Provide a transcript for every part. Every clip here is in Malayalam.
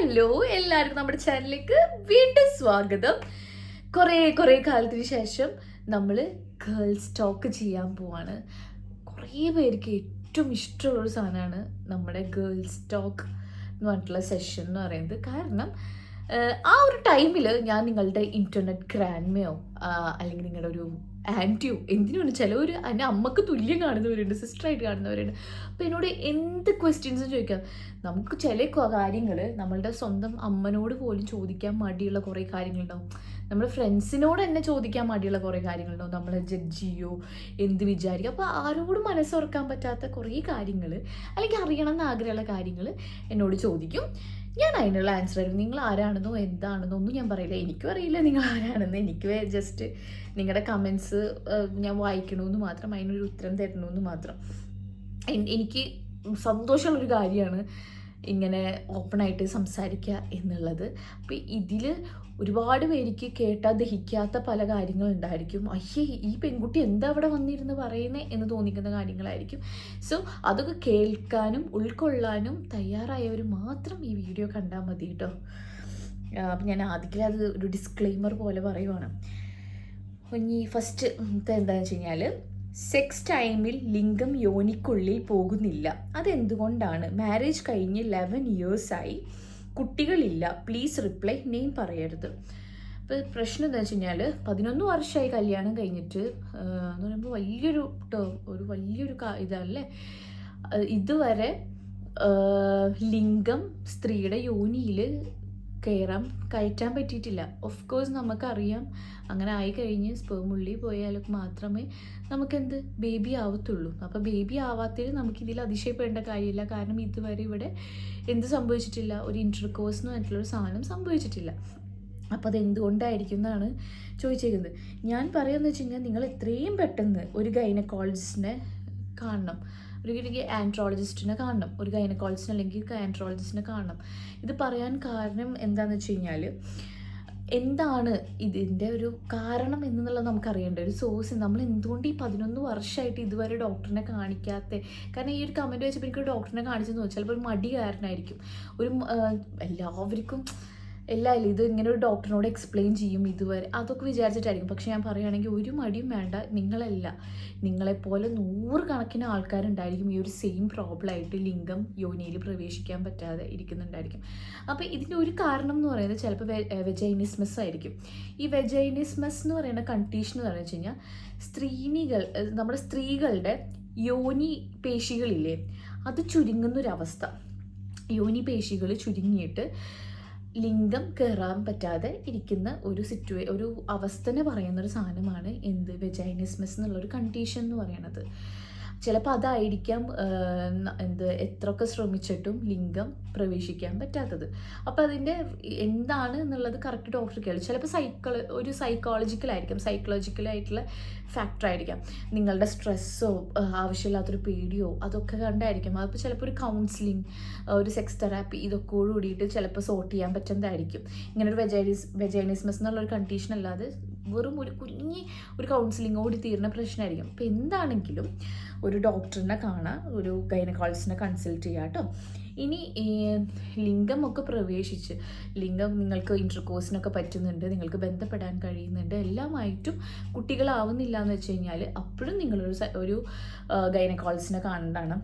ഹലോ എല്ലാവർക്കും നമ്മുടെ ചാനലിലേക്ക് വീണ്ടും സ്വാഗതം. കുറേ കുറേ കാലത്തിന് ശേഷം നമ്മൾ ഗേൾസ് ടോക്ക് ചെയ്യാൻ പോവാണ്. കുറേ പേർക്ക് ഏറ്റവും ഇഷ്ടമുള്ളൊരു സാധനമാണ് നമ്മുടെ ഗേൾസ് ടോക്ക് എന്ന് പറഞ്ഞിട്ടുള്ള സെഷൻ എന്ന് പറയുന്നത്. കാരണം ആ ഒരു ടൈമിൽ ഞാൻ നിങ്ങളുടെ ഇന്റർനെറ്റ് ഗ്രാൻഡ്മയോ അല്ലെങ്കിൽ നിങ്ങളുടെ ഒരു ആന്റിയോ എന്തിനാണ് ചിലവർ എന്റെ അമ്മയ്ക്ക് തുല്യം കാണുന്നവരുണ്ട് സിസ്റ്ററായിട്ട് കാണുന്നവരുണ്ട്. അപ്പോൾ എന്നോട് എന്ത് ക്വസ്റ്റ്യൻസും ചോദിക്കാം. നമുക്ക് ചില കാര്യങ്ങൾ നമ്മളുടെ സ്വന്തം അമ്മനോട് പോലും ചോദിക്കാൻ മടിയുള്ള കുറേ കാര്യങ്ങളുണ്ടാവും. നമ്മുടെ ഫ്രണ്ട്സിനോട് തന്നെ ചോദിക്കാൻ മടിയുള്ള കുറേ കാര്യങ്ങളുണ്ടാവും. നമ്മളെ ജഡ്ജ് ചെയ്യോ എന്ത് വിചാരിക്കും. അപ്പോൾ ആരോടും മനസ്സുറക്കാൻ പറ്റാത്ത കുറേ കാര്യങ്ങൾ അല്ലെങ്കിൽ അറിയണം എന്ന് ആഗ്രഹമുള്ള കാര്യങ്ങൾ എന്നോട് ചോദിക്കും. ഞാൻ അതിനുള്ള ആൻസർ ആയിരുന്നു. നിങ്ങൾ ആരാണെന്നോ എന്താണെന്നോ ഒന്നും ഞാൻ പറയില്ല. എനിക്കും അറിയില്ല നിങ്ങൾ ആരാണെന്ന് എനിക്ക് ജസ്റ്റ് നിങ്ങളുടെ കമൻസ് ഞാൻ വായിക്കണമെന്ന് മാത്രം അതിനൊരു ഉത്തരം തരണമെന്ന് മാത്രം. എനിക്ക് സന്തോഷമുള്ളൊരു കാര്യമാണ് ഇങ്ങനെ ഓപ്പണായിട്ട് സംസാരിക്കുക എന്നുള്ളത്. അപ്പോൾ ഇതിൽ ഒരുപാട് പേർക്ക് കേട്ടാൽ ദഹിക്കാത്ത പല കാര്യങ്ങളുണ്ടായിരിക്കും. അയ്യേ ഈ പെൺകുട്ടി എന്താ അവിടെ വന്നിരുന്ന് പറയുന്നേ എന്ന് തോന്നിക്കുന്ന കാര്യങ്ങളായിരിക്കും. സോ അതൊക്കെ കേൾക്കാനും ഉൾക്കൊള്ളാനും തയ്യാറായവർ മാത്രം ഈ വീഡിയോ കണ്ടാൽ മതി കേട്ടോ. അപ്പം ഞാൻ ആദ്യത്തിൽ അത് ഒരു ഡിസ്ക്ലെയിമർ പോലെ പറയുവാണ്. ഇനി ഫസ്റ്റ് എന്താണെന്ന് വെച്ച് കഴിഞ്ഞാൽ സെക്സ് ടൈമിൽ ലിംഗം യോനിക്കുള്ളിൽ പോകുന്നില്ല. അതെന്തുകൊണ്ടാണ്? മാരേജ് കഴിഞ്ഞ് ലെവൻ ഇയേഴ്സായി കുട്ടികളില്ല. പ്ലീസ് റിപ്ലൈ നെയിം പറയരുത്. അപ്പോൾ പ്രശ്നം എന്താ വെച്ച് കഴിഞ്ഞാൽ പതിനൊന്ന് വർഷമായി കല്യാണം കഴിഞ്ഞിട്ട് എന്ന് പറയുമ്പോൾ വലിയൊരു ഒരു വലിയൊരു ഇതല്ലേ? ഇതുവരെ ലിംഗം സ്ത്രീയുടെ യോനിയിൽ കയറാൻ കയറ്റാൻ പറ്റിയിട്ടില്ല. ഓഫ് കോഴ്സ് നമുക്കറിയാം. അങ്ങനെ ആയി കഴിഞ്ഞ് സ്പേം ഉള്ളിൽ പോയാലൊക്കെ മാത്രമേ നമുക്കെന്ത്? ബേബി ആവത്തുള്ളൂ. അപ്പോൾ ബേബി ആവാത്തതിൽ നമുക്കിതിൽ അതിശയപ്പെടേണ്ട കാര്യമില്ല. കാരണം ഇതുവരെ ഇവിടെ എന്ത് സംഭവിച്ചിട്ടില്ല? ഒരു ഇന്റർകോഴ്സ് എന്ന് പറഞ്ഞിട്ടുള്ള ഒരു സാധനം സംഭവിച്ചിട്ടില്ല. അപ്പോൾ അത് എന്തുകൊണ്ടായിരിക്കും എന്നാണ് ചോദിച്ചേക്കുന്നത്. ഞാൻ പറയുന്നത് വെച്ച് കഴിഞ്ഞാൽ നിങ്ങൾ എത്രയും പെട്ടെന്ന് ഒരു ഗൈനക്കോളജിസ്റ്റിനെ കാണണം. ഒരു ആൻട്രോളജിസ്റ്റിനെ കാണണം ഒരു ഗൈനക്കോളജിസ്റ്റിനെ അല്ലെങ്കിൽ ആൻട്രോളജിസ്റ്റിനെ കാണണം. ഇത് പറയാൻ കാരണം എന്താണെന്ന് വെച്ച് കഴിഞ്ഞാൽ എന്താണ് ഇതിന്റെ ഒരു കാരണം എന്നുള്ളത് നമുക്കറിയേണ്ട. ഒരു സോഴ്സ് നമ്മൾ എന്തുകൊണ്ട് ഈ പതിനൊന്ന് വർഷമായിട്ട് ഇതുവരെ ഡോക്ടറിനെ കാണിക്കാത്ത? കാരണം ഈ ഒരു കമന്റ് വെച്ചപ്പോൾ എനിക്ക് ഡോക്ടറിനെ കാണിച്ചെന്ന് വെച്ചാൽ ചിലപ്പോൾ ഒരു മടി കാരണമായിരിക്കും ഒരു എല്ലാവർക്കും എല്ലാവരും ഇത് ഇങ്ങനെ ഒരു ഡോക്ടറിനോട് എക്സ്പ്ലെയിൻ ചെയ്യും ഇതുവരെ. അതൊക്കെ വിചാരിച്ചിട്ടായിരിക്കും. പക്ഷെ ഞാൻ പറയുകയാണെങ്കിൽ ഒരു മടിയും വേണ്ട. നിങ്ങളല്ല. നിങ്ങളെപ്പോലെ നൂറുകണക്കിന് ആൾക്കാരുണ്ടായിരിക്കും ഈ ഒരു സെയിം പ്രോബ്ലം ആയിട്ട് ലിംഗം യോനിയിൽ പ്രവേശിക്കാൻ പറ്റാതെ ഇരിക്കുന്നുണ്ടായിരിക്കും. അപ്പോൾ ഇതിന്റെ ഒരു കാരണം എന്ന് പറയുന്നത് ചിലപ്പോൾ വെജൈനിസ്മസ് ആയിരിക്കും. ഈ വെജൈനിസ്മസ് എന്ന് പറയുന്ന കണ്ടീഷൻ എന്ന് പറഞ്ഞു കഴിഞ്ഞാൽ സ്ത്രീനികൾ നമ്മുടെ സ്ത്രീകളുടെ യോനി പേശികളില്ലേ അത് ചുരുങ്ങുന്നൊരവസ്ഥ. യോനി പേശികൾ ചുരുങ്ങിയിട്ട് ലിംഗം കയറാൻ പറ്റാതെ ഇരിക്കുന്ന ഒരു സിറ്റുവേ ഒരു അവസ്ഥനെ പറയുന്ന ഒരു സാധനമാണ് എന്ത്? വെജൈനിസ്മസ് എന്നുള്ളൊരു കണ്ടീഷൻ എന്ന് പറയണത് ചിലപ്പോൾ അതായിരിക്കാം എന്ത് എത്രയൊക്കെ ശ്രമിച്ചിട്ടും ലിംഗം പ്രവേശിക്കാൻ പറ്റാത്തത്. അപ്പോൾ അതിന്റെ എന്താണ് എന്നുള്ളത് കറക്റ്റ് ഡോക്ടർ കേൾക്കും. ചിലപ്പോൾ സൈക്കോള ഒരു സൈക്കോളജിക്കലായിരിക്കും സൈക്കോളജിക്കലായിട്ടുള്ള ഫാക്ടർ ആയിരിക്കാം. നിങ്ങളുടെ സ്ട്രെസ്സോ ആവശ്യമില്ലാത്തൊരു പേടിയോ അതൊക്കെ കണ്ടായിരിക്കും. അതിപ്പോൾ ചിലപ്പോൾ ഒരു കൗൺസിലിംഗ് ഒരു സെക്സ് തെറാപ്പി ഇതൊക്കെ കൂടിയിട്ട് ചിലപ്പോൾ സോർട്ട് ചെയ്യാൻ പറ്റുന്നതായിരിക്കും. ഇങ്ങനെ ഒരു വെജൈനിസ് വെജൈനിസ്മസ് എന്നുള്ളൊരു കണ്ടീഷൻ അല്ലാതെ വെറും ഒരു കുഞ്ഞി ഒരു കൗൺസിലിംഗ് കൗൺസിലിങ്ങോട് തീരുന്ന പ്രശ്നമായിരിക്കും. അപ്പോൾ എന്താണെങ്കിലും ഒരു ഡോക്ടറിനെ കാണുക ഒരു ഗൈനക്കോളജിസ്റ്റിനെ കൺസൾട്ട് ചെയ്യുക കേട്ടോ ഇനി ലിംഗമൊക്കെ പ്രവേശിച്ച് ലിംഗം നിങ്ങൾക്ക് ഇന്റർകോഴ്സിനൊക്കെ പറ്റുന്നുണ്ട് നിങ്ങൾക്ക് ബന്ധപ്പെടാൻ കഴിയുന്നുണ്ട് എല്ലാമായിട്ടും കുട്ടികളാവുന്നില്ല എന്ന് വെച്ച് കഴിഞ്ഞാൽ അപ്പോഴും നിങ്ങളൊരു ഒരു ഗൈനക്കോളജിസ്റ്റിനെ കാണേണ്ടതാണ്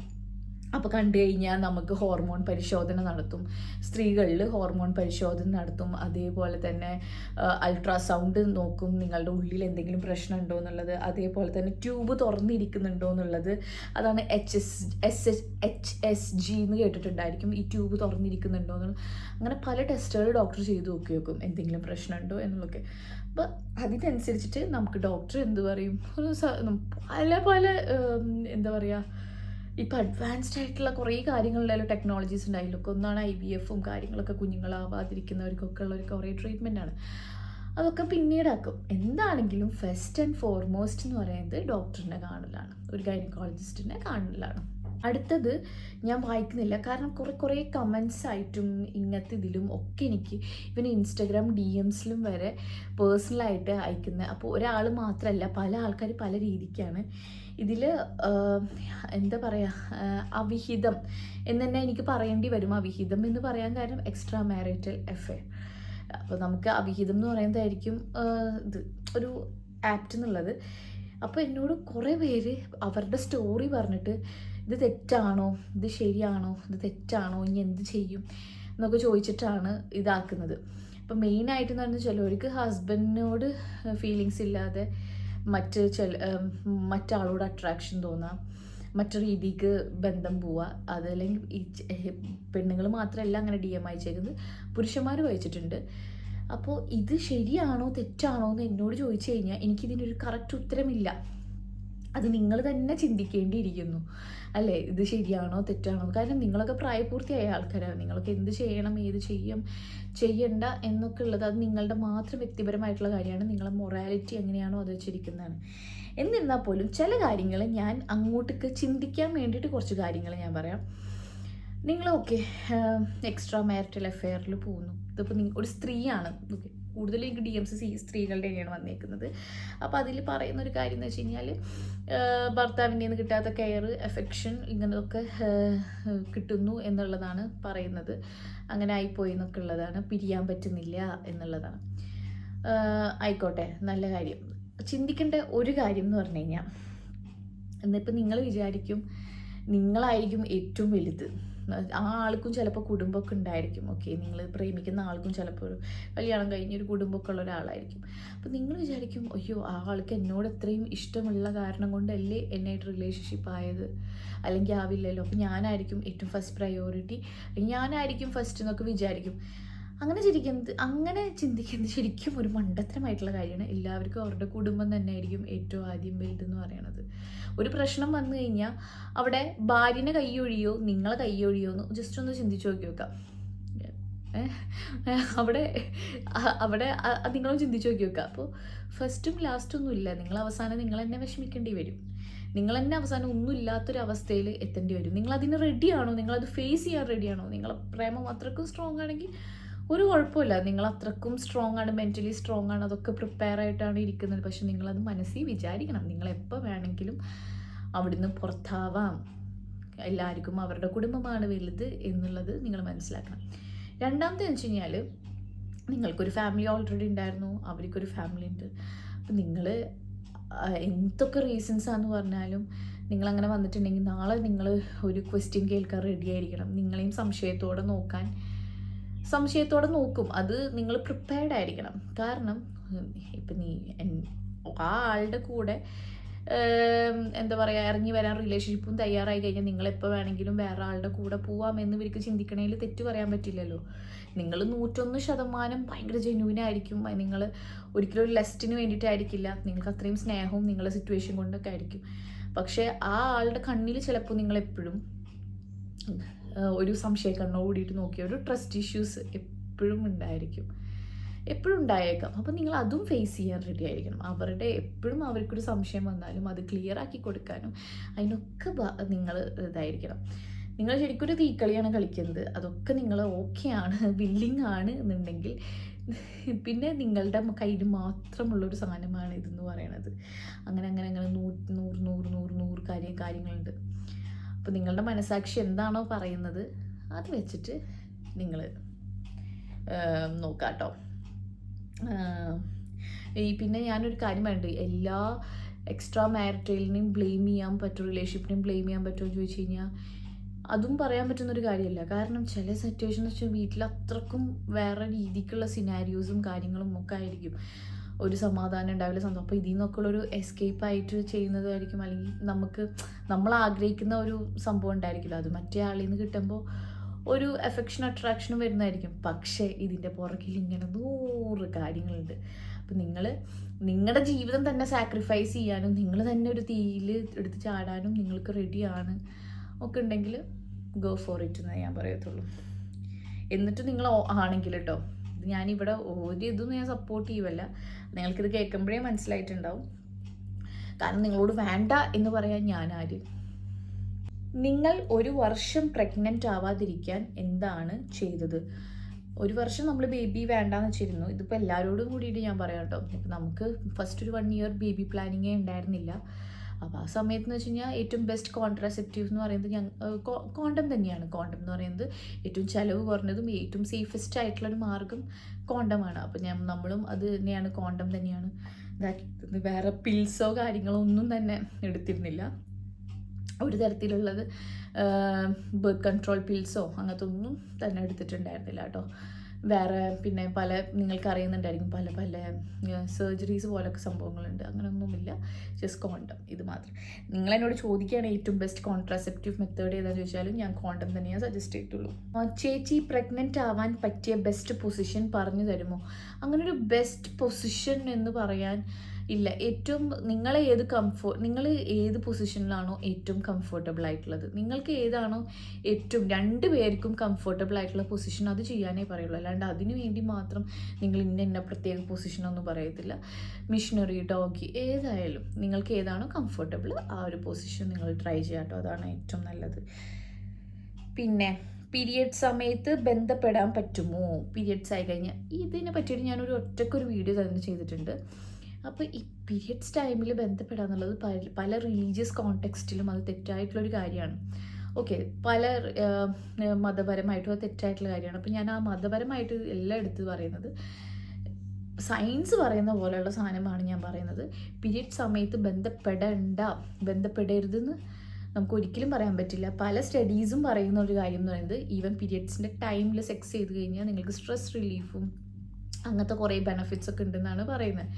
അപ്പോൾ കണ്ടു കഴിഞ്ഞാൽ നമുക്ക് ഹോർമോൺ പരിശോധന നടത്തും. സ്ത്രീകളിൽ ഹോർമോൺ പരിശോധന നടത്തും. അതേപോലെ തന്നെ അൾട്രാസൗണ്ട് നോക്കും നിങ്ങളുടെ ഉള്ളിൽ എന്തെങ്കിലും പ്രശ്നം ഉണ്ടോ എന്നുള്ളത്. അതേപോലെ തന്നെ ട്യൂബ് തുറന്നിരിക്കുന്നുണ്ടോ എന്നുള്ളത്. അതാണ് H S S H S G എന്ന് കേട്ടിട്ടുണ്ടായിരിക്കും. ഈ ട്യൂബ് തുറന്നിരിക്കുന്നുണ്ടോ എന്നുള്ളത് അങ്ങനെ പല ടെസ്റ്റുകൾ ഡോക്ടർ ചെയ്ത് നോക്കി വെക്കും. എന്തെങ്കിലും പ്രശ്നമുണ്ടോ എന്നുള്ളതൊക്കെ. അപ്പോൾ അതിനനുസരിച്ചിട്ട് നമുക്ക് ഡോക്ടർ എന്ത് പറയും? പല പല എന്താ പറയുക ഇപ്പോൾ അഡ്വാൻസ്ഡ് ആയിട്ടുള്ള കുറേ കാര്യങ്ങളിലായാലും ടെക്നോളജീസ് ഉണ്ടായാലും ഒന്നാണ് ഐ വി എഫും കാര്യങ്ങളൊക്കെ കുഞ്ഞുങ്ങളാവാതിരിക്കുന്നവർക്കൊക്കെ ഉള്ള ഒരു കുറേ ട്രീറ്റ്മെന്റ് ആണ്. അതൊക്കെ പിന്നീടാക്കും. എന്താണെങ്കിലും ഫസ്റ്റ് ആൻഡ് ഫോർമോസ്റ്റ് എന്ന് പറയുന്നത് ഡോക്ടറിനെ കാണലാണ്. ഒരു ഗൈനക്കോളജിസ്റ്റിനെ കാണലാണ്. അടുത്തത് ഞാൻ വായിക്കുന്നില്ല. കാരണം കുറേ കുറേ കമൻസ് ആയിട്ടും ഇങ്ങനത്തെ ഇതിലും ഒക്കെ എനിക്ക് ഇവന് ഇൻസ്റ്റഗ്രാം ഡി എംസിലും വരെ പേഴ്സണലായിട്ട് അയക്കുന്നത് അപ്പോൾ ഒരാൾ മാത്രമല്ല പല ആൾക്കാർ പല രീതിക്കാണ് ഇതിൽ എന്താ പറയുക അവിഹിതം എന്ന് തന്നെ എനിക്ക് പറയേണ്ടി വരും. അവിഹിതം എന്ന് പറയാൻ കാരണം എക്സ്ട്രാ മാരിറ്റൽ എഫെയർ അപ്പോൾ നമുക്ക് അവിഹിതം എന്ന് പറയുന്നതായിരിക്കും ഇത് ഒരു ആപ്റ്റ് എന്നുള്ളത്. അപ്പോൾ എന്നോട് കുറേ പേര് അവരുടെ സ്റ്റോറി പറഞ്ഞിട്ട് ഇത് തെറ്റാണോ? ഇത് ശരിയാണോ? ഇത് തെറ്റാണോ? ഇനി എന്ത് ചെയ്യും? എന്നൊക്കെ ചോദിച്ചിട്ടാണ് ഇതാക്കുന്നത്. അപ്പോൾ മെയിനായിട്ട് എന്ന് പറഞ്ഞാൽ ചിലവർക്ക് ഹസ്ബൻഡിനോട് ഫീലിങ്സ് ഇല്ലാതെ മറ്റ് ചില മറ്റാളോട് അട്രാക്ഷൻ തോന്നാം മറ്റു രീതിക്ക് ബന്ധം പോവുക അതല്ലെങ്കിൽ ഈ പെണ്ണുങ്ങൾ മാത്രമല്ല അങ്ങനെ ഡി എം അയച്ചേക്കുന്നത് പുരുഷന്മാരും വായിച്ചിട്ടുണ്ട് അപ്പോൾ ഇത് ശരിയാണോ? തെറ്റാണോ? എന്ന് എന്നോട് ചോദിച്ചു കഴിഞ്ഞാൽ എനിക്കിതിനൊരു കറക്റ്റ് ഉത്തരമില്ല. അത് നിങ്ങൾ തന്നെ ചിന്തിക്കേണ്ടിയിരിക്കുന്നു. അല്ലേ? ഇത് ശരിയാണോ? തെറ്റാണോ? കാരണം നിങ്ങളൊക്കെ പ്രായപൂർത്തിയായ ആൾക്കാരാണ് നിങ്ങൾക്ക് എന്ത് ചെയ്യണം? ഏത് ചെയ്യും? ചെയ്യണ്ട എന്നൊക്കെ ഉള്ളത് അത് നിങ്ങളുടെ മാത്രം വ്യക്തിപരമായിട്ടുള്ള കാര്യമാണ്. നിങ്ങളെ മൊറാലിറ്റി എങ്ങനെയാണോ അത് വെച്ചിരിക്കുന്നതാണ്. എന്നിരുന്നാൽ പോലും ചില കാര്യങ്ങൾ ഞാൻ അങ്ങോട്ടേക്ക് ചിന്തിക്കാൻ വേണ്ടിയിട്ട് കുറച്ച് കാര്യങ്ങൾ ഞാൻ പറയാം. നിങ്ങളൊക്കെ എക്സ്ട്രാ മാരിറ്റൽ അഫെയറിൽ പോകുന്നു. ഇതിപ്പോൾ ഒരു സ്ത്രീയാണ്. ഓക്കെ. കൂടുതലും എനിക്ക് ഡി എം സി സി സ്ത്രീകളുടെ തന്നെയാണ് വന്നേക്കുന്നത്. അപ്പോൾ അതിൽ പറയുന്ന ഒരു കാര്യം എന്ന് വെച്ച് കഴിഞ്ഞാൽ ഭർത്താവിന്റെ നിന്ന് കിട്ടാത്ത കെയർ എഫെക്ഷൻ ഇങ്ങനെയൊക്കെ കിട്ടുന്നു എന്നുള്ളതാണ് പറയുന്നത്. അങ്ങനെ ആയിപ്പോയി എന്നൊക്കെ ഉള്ളതാണ്. പിരിയാൻ പറ്റുന്നില്ല എന്നുള്ളതാണ്. ആയിക്കോട്ടെ നല്ല കാര്യം. ചിന്തിക്കേണ്ട ഒരു കാര്യം എന്ന് പറഞ്ഞു കഴിഞ്ഞാൽ എന്നിപ്പോൾ നിങ്ങൾ വിചാരിക്കും നിങ്ങളായിരിക്കും ഏറ്റവും വലുത്. ആ ആൾക്കും ചിലപ്പോൾ കുടുംബമൊക്കെ ഉണ്ടായിരിക്കും. ഓക്കെ നിങ്ങൾ പ്രേമിക്കുന്ന ആൾക്കും ചിലപ്പോൾ ഒരു കല്യാണം കഴിഞ്ഞൊരു കുടുംബമൊക്കെ ഉള്ള ഒരാളായിരിക്കും. അപ്പോൾ നിങ്ങൾ വിചാരിക്കും അയ്യോ ആ ആൾക്ക് എന്നോട് എത്രയും ഇഷ്ടമുള്ള കാരണം കൊണ്ടല്ലേ എന്നായിട്ട് റിലേഷൻഷിപ്പ് ആയത്? അല്ലെങ്കിൽ ആവില്ലല്ലോ? അപ്പോൾ ഞാനായിരിക്കും ഏറ്റവും ഫസ്റ്റ് പ്രയോറിറ്റി ഞാനായിരിക്കും ഫസ്റ്റ് എന്നൊക്കെ വിചാരിക്കും. അങ്ങനെ ചിരിക്കുന്നത് അങ്ങനെ ചിന്തിക്കുന്നത് ശരിക്കും ഒരു മണ്ടത്തരമായിട്ടുള്ള കാര്യമാണ്. എല്ലാവർക്കും അവരുടെ കുടുംബം തന്നെ ആയിരിക്കും ഏറ്റവും ആദ്യം വലുതെന്ന് പറയണത്. ഒരു പ്രശ്നം വന്നു കഴിഞ്ഞാൽ അവിടെ ഭാര്യനെ കൈയൊഴിയോ നിങ്ങളെ കൈയൊഴിയോ എന്ന് ജസ്റ്റ് ഒന്ന് ചിന്തിച്ചു നോക്കി നോക്കാം അവിടെ അവിടെ നിങ്ങളും ചിന്തിച്ചു നോക്കി നോക്കുക അപ്പോൾ ഫസ്റ്റും ലാസ്റ്റും ഒന്നും ഇല്ല. നിങ്ങൾ അവസാനം നിങ്ങൾ തന്നെ വിഷമിക്കേണ്ടി വരും. നിങ്ങൾ തന്നെ അവസാനം ഒന്നും ഇല്ലാത്തൊരു അവസ്ഥയിൽ എത്തേണ്ടി വരും. നിങ്ങൾ അതിന് റെഡിയാണോ നിങ്ങളത് ഫേസ് ചെയ്യാൻ റെഡിയാണോ നിങ്ങളെ പ്രേമം അത്രക്കും സ്ട്രോങ് ആണെങ്കിൽ ഒരു കുഴപ്പമില്ല. നിങ്ങൾ അത്രക്കും സ്ട്രോങ് ആണ് മെന്റലി സ്ട്രോങ് ആണ് അതൊക്കെ പ്രിപ്പയർ ആയിട്ടാണ് ഇരിക്കുന്നത്. പക്ഷെ നിങ്ങളത് മനസ്സിൽ വിചാരിക്കണം. നിങ്ങൾ എപ്പോൾ വേണമെങ്കിലും അവിടുന്ന് പുറത്താവാം. എല്ലാവർക്കും അവരുടെ കുടുംബമാണ് വലുത് എന്നുള്ളത് നിങ്ങൾ മനസ്സിലാക്കണം. രണ്ടാമത്തെ വെച്ച് കഴിഞ്ഞാൽ നിങ്ങൾക്കൊരു ഫാമിലി ഓൾറെഡി ഉണ്ടായിരുന്നു. അവർക്കൊരു ഫാമിലി ഉണ്ട്. അപ്പം നിങ്ങൾ എന്തൊക്കെ റീസൺസ് ആണെന്ന് പറഞ്ഞാലും നിങ്ങളങ്ങനെ വന്നിട്ടുണ്ടെങ്കിൽ നാളെ നിങ്ങൾ ഒരു ക്വസ്റ്റ്യൻ കേൾക്കാൻ റെഡി ആയിരിക്കണം. നിങ്ങളെയും സംശയത്തോടെ നോക്കാൻ സംശയത്തോടെ നോക്കും. അത് നിങ്ങൾ പ്രിപ്പയർഡ് ആയിരിക്കണം. കാരണം ഇപ്പം നീ ആ ആളുടെ കൂടെ എന്താ പറയുക ഇറങ്ങി വരാൻ റിലേഷൻഷിപ്പും തയ്യാറായി കഴിഞ്ഞാൽ നിങ്ങൾ എപ്പോൾ വേണമെങ്കിലും വേറെ ആളുടെ കൂടെ പോവാമെന്ന് ഇവർക്ക് ചിന്തിക്കണേൽ തെറ്റ് പറയാൻ പറ്റില്ലല്ലോ. നിങ്ങൾ നൂറ്റൊന്ന് ശതമാനം ഭയങ്കര ജെന്യൂൻ ആയിരിക്കും. നിങ്ങൾ ഒരിക്കലും ഒരു ലെസ്റ്റിന് വേണ്ടിയിട്ടായിരിക്കില്ല. നിങ്ങൾക്ക് അത്രയും സ്നേഹവും നിങ്ങളുടെ സിറ്റുവേഷൻ കൊണ്ടൊക്കെ ആയിരിക്കും. പക്ഷേ ആ ആളുടെ കണ്ണിൽ ചിലപ്പോൾ നിങ്ങൾ എപ്പോഴും ഒരു സംശയ കണ്ണോ കൂടിയിട്ട് നോക്കിയ ഒരു ട്രസ്റ്റ് ഇഷ്യൂസ് എപ്പോഴും ഉണ്ടായിരിക്കും. എപ്പോഴും ഉണ്ടായേക്കാം. അപ്പം നിങ്ങൾ അതും ഫേസ് ചെയ്യാൻ റെഡി ആയിരിക്കണം. അവരുടെ എപ്പോഴും അവർക്കൊരു സംശയം വന്നാലും അത് ക്ലിയർ ആക്കി കൊടുക്കാനും അതിനൊക്കെ നിങ്ങൾ ഇതായിരിക്കണം. നിങ്ങൾ ശരിക്കും ഒരു തീക്കളിയാണ് കളിക്കുന്നത്. അതൊക്കെ നിങ്ങൾ ഓക്കെ ആണ് വില്ലിങ് ആണ് എന്നുണ്ടെങ്കിൽ പിന്നെ നിങ്ങളുടെ കയ്യിൽ മാത്രമുള്ളൊരു സാധനമാണ് ഇതെന്ന് പറയണത്. അങ്ങനെ അങ്ങനെ അങ്ങനെ നൂറ് നൂറ് നൂറ് നൂറ് നൂറ് കാര്യം കാര്യങ്ങളുണ്ട്. അപ്പോൾ നിങ്ങളുടെ മനസാക്ഷി എന്താണോ പറയുന്നത് അത് വെച്ചിട്ട് നിങ്ങൾ നോക്കാം കേട്ടോ ഈ പിന്നെ ഞാനൊരു കാര്യം പറയുന്നുണ്ട് എല്ലാ എക്സ്ട്രാ മാരിറ്റലിനെയും ബ്ലെയിം ചെയ്യാൻ പറ്റും റിലേഷൻഷിപ്പിനെയും ബ്ലെയിം ചെയ്യാൻ പറ്റുമോ എന്ന് ചോദിച്ചു കഴിഞ്ഞാൽ അതും പറയാൻ പറ്റുന്നൊരു കാര്യമല്ല കാരണം ചില സിറ്റുവേഷൻ എന്ന് വെച്ചാൽ വീട്ടിൽ അത്രക്കും വേറെ രീതിക്കുള്ള സിനാരിയോസും കാര്യങ്ങളും ഒക്കെ ആയിരിക്കും. ഒരു സമാധാനം ഉണ്ടാവില്ല സന്തോഷം അപ്പോൾ ഇതിൽ നിന്നൊക്കെ ഉള്ളൊരു എസ്കേപ്പ് ആയിട്ട് ചെയ്യുന്നതായിരിക്കും. അല്ലെങ്കിൽ നമുക്ക് നമ്മൾ ആഗ്രഹിക്കുന്ന ഒരു സംഭവം ഉണ്ടായിരിക്കില്ല. അത് മറ്റേ ആളിൽ നിന്ന് കിട്ടുമ്പോൾ ഒരു എഫെക്ഷൻ അട്രാക്ഷനും വരുന്നതായിരിക്കും. പക്ഷേ ഇതിന്റെ പുറകിൽ ഇങ്ങനെ നൂറ് കാര്യങ്ങളുണ്ട്. അപ്പം നിങ്ങൾ നിങ്ങളുടെ ജീവിതം തന്നെ സാക്രിഫൈസ് ചെയ്യാനും നിങ്ങൾ തന്നെ ഒരു തീയിൽ എടുത്ത് ചാടാനും നിങ്ങൾക്ക് റെഡിയാണ് ഒക്കെ ഉണ്ടെങ്കിൽ ഗോ ഫോർ ഇറ്റ് എന്നേ ഞാൻ പറയത്തുള്ളൂ. എന്നിട്ട് നിങ്ങൾ ആണെങ്കിൽ കേട്ടോ ഞാനിവിടെ ഒരു ഇതൊന്നും ഞാൻ സപ്പോർട്ട് ചെയ്യുമല്ല നിങ്ങൾക്കിത് കേൾക്കുമ്പോഴേ മനസ്സിലായിട്ടുണ്ടാവും. കാരണം നിങ്ങളോട് വേണ്ട എന്ന് പറയാൻ ഞാൻ ആര് നിങ്ങൾ ഒരു വർഷം പ്രഗ്നന്റ് ആവാതിരിക്കാൻ എന്താണ് ചെയ്തത്? ഒരു വർഷം നമ്മൾ ബേബി വേണ്ടാന്ന് വെച്ചിരുന്നു. ഇതിപ്പോൾ എല്ലാവരോടും കൂടിയിട്ട് ഞാൻ പറയാം കേട്ടോ. ഇപ്പം നമുക്ക് ഫസ്റ്റ് ഒരു വൺ ഇയർ ബേബി പ്ലാനിങ്ങേ ഉണ്ടായിരുന്നില്ല. അപ്പോൾ ആ സമയത്ത് എന്ന് വെച്ച് കഴിഞ്ഞാൽ ഏറ്റവും ബെസ്റ്റ് കോൺട്രാസെപ്റ്റീവ് എന്ന് പറയുന്നത് ഞങ്ങൾ കോണ്ടം തന്നെയാണ്. കോണ്ടം എന്ന് പറയുന്നത് ഏറ്റവും ചിലവ് കുറഞ്ഞതും ഏറ്റവും സേഫസ്റ്റ് ആയിട്ടുള്ളൊരു മാർഗം കോണ്ടമാണ് അപ്പോൾ ഞാൻ നമ്മളും അത് തന്നെയാണ്. കോണ്ടം തന്നെയാണ്. വേറെ പിൽസോ കാര്യങ്ങളോ ഒന്നും തന്നെ എടുത്തിരുന്നില്ല. ഒരു തരത്തിലുള്ളത് ബർത്ത് കൺട്രോൾ പിൽസോ അങ്ങനത്തെ ഒന്നും തന്നെ എടുത്തിട്ടുണ്ടായിരുന്നില്ല കേട്ടോ. വേറെ പിന്നെ പല നിങ്ങൾക്ക് അറിയുന്നുണ്ടായിരിക്കും പല പല സർജറീസ് പോലൊക്കെ സംഭവങ്ങളുണ്ട്. അങ്ങനെയൊന്നുമില്ല ജസ്റ്റ് കോണ്ടം ഇത് മാത്രം. നിങ്ങൾ എന്നോട് ചോദിക്കുകയാണ് ഏറ്റവും ബെസ്റ്റ് കോൺട്രാസെപ്റ്റീവ് മെത്തേഡ് ഏതാണെന്ന് ചോദിച്ചാലും ഞാൻ കോണ്ടം തന്നെയാണ് സജസ്റ്റ് ചെയ്തിട്ടുള്ളൂ. ചേച്ചി പ്രഗ്നന്റ് ആവാൻ പറ്റിയ ബെസ്റ്റ് പൊസിഷൻ പറഞ്ഞു തരുമോ? അങ്ങനെ ഒരു ബെസ്റ്റ് പൊസിഷൻ എന്ന് പറയാൻ ഇല്ല. ഏറ്റവും നിങ്ങളെ ഏത് കംഫോർട്ട് നിങ്ങൾ ഏത് പൊസിഷനിലാണോ ഏറ്റവും കംഫർട്ടബിൾ ആയിട്ടുള്ളത്. നിങ്ങൾക്ക് ഏതാണോ ഏറ്റവും രണ്ട് പേർക്കും കംഫർട്ടബിൾ ആയിട്ടുള്ള പൊസിഷൻ അത് ചെയ്യാനേ പറയുള്ളൂ. അല്ലാണ്ട് അതിനു വേണ്ടി മാത്രം നിങ്ങൾ ഇന്ന ഇന്ന പ്രത്യേക പൊസിഷനൊന്നും പറയത്തില്ല. മിഷനറി ഡോഗി ഏതായാലും നിങ്ങൾക്ക് ഏതാണോ കംഫർട്ടബിൾ ആ ഒരു പൊസിഷൻ നിങ്ങൾ ട്രൈ ചെയ്യാട്ടോ അതാണ് ഏറ്റവും നല്ലത്. പിന്നെ പീരിയഡ് സമയത്ത് ബന്ധപ്പെടാൻ പറ്റുമോ? പീരിയഡ്സ് ആയി കഴിഞ്ഞാൽ ഇതിനെ പറ്റിയിട്ട് ഞാനൊരു ഒറ്റക്കൊരു വീഡിയോ തന്നെ ചെയ്തിട്ടുണ്ട്. അപ്പോൾ ഈ പീരിയഡ്സ് ടൈമിൽ ബന്ധപ്പെടുക എന്നുള്ളത് പല പല റിലീജിയസ് കോണ്ടെക്സ്റ്റിലും അത് തെറ്റായിട്ടുള്ളൊരു കാര്യമാണ്. ഓക്കെ പല മതപരമായിട്ടും തെറ്റായിട്ടുള്ള കാര്യമാണ്. അപ്പോൾ ഞാൻ ആ മതപരമായിട്ട് എല്ലാം എടുത്ത് പറയുന്നത് സയൻസ് പറയുന്ന പോലെയുള്ള സാധനമാണ് ഞാൻ പറയുന്നത്. പീരിയഡ് സമയത്ത് ബന്ധപ്പെടേണ്ട ബന്ധപ്പെടരുതെന്ന് നമുക്ക് ഒരിക്കലും പറയാൻ പറ്റില്ല. പല സ്റ്റഡീസും പറയുന്ന ഒരു കാര്യം എന്ന് പറയുന്നത് ഈവൻ പീരിയഡ്സിന്റെ ടൈമിൽ സെക്സ് ചെയ്ത് കഴിഞ്ഞാൽ നിങ്ങൾക്ക് സ്ട്രെസ് റിലീഫും അങ്ങനത്തെ കുറേ ബെനഫിറ്റ്സ് ഒക്കെ ഉണ്ടെന്നാണ് പറയുന്നത്.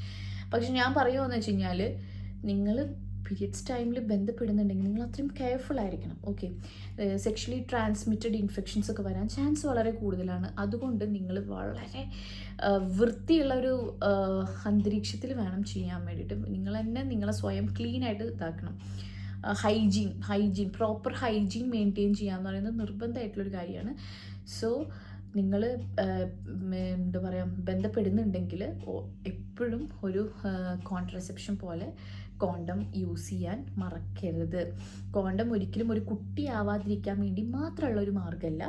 പക്ഷെ ഞാൻ പറയുമെന്ന് വെച്ച് കഴിഞ്ഞാൽ നിങ്ങൾ പീരിയഡ്സ് ടൈമിൽ ബന്ധപ്പെടുന്നുണ്ടെങ്കിൽ നിങ്ങൾ അത്രയും കെയർഫുൾ ആയിരിക്കണം. ഓക്കെ സെക്ഷലി ട്രാൻസ്മിറ്റഡ് ഇൻഫെക്ഷൻസ് ഒക്കെ വരാൻ ചാൻസ് വളരെ കൂടുതലാണ്. അതുകൊണ്ട് നിങ്ങൾ വളരെ വൃത്തിയുള്ള ഒരു അന്തരീക്ഷത്തിൽ വേണം ചെയ്യാൻ വേണ്ടിയിട്ട്. നിങ്ങൾ തന്നെ നിങ്ങളെ സ്വയം ക്ലീൻ ആയിട്ട് ഇതാക്കണം. Hygiene hygiene proper hygiene maintain ചെയ്യുക എന്ന് പറയുന്നത് നിർബന്ധമായിട്ടുള്ളൊരു കാര്യമാണ്. സോ നിങ്ങൾ എന്താ പറയുക ബന്ധപ്പെടുന്നുണ്ടെങ്കിൽ എപ്പോഴും ഒരു കോൺട്രസെപ്ഷൻ പോലെ കോണ്ടം യൂസ് ചെയ്യാൻ മറക്കരുത്. കോണ്ടം ഒരിക്കലും ഒരു കുട്ടിയാവാതിരിക്കാൻ വേണ്ടി മാത്രമുള്ള ഒരു മാർഗമല്ല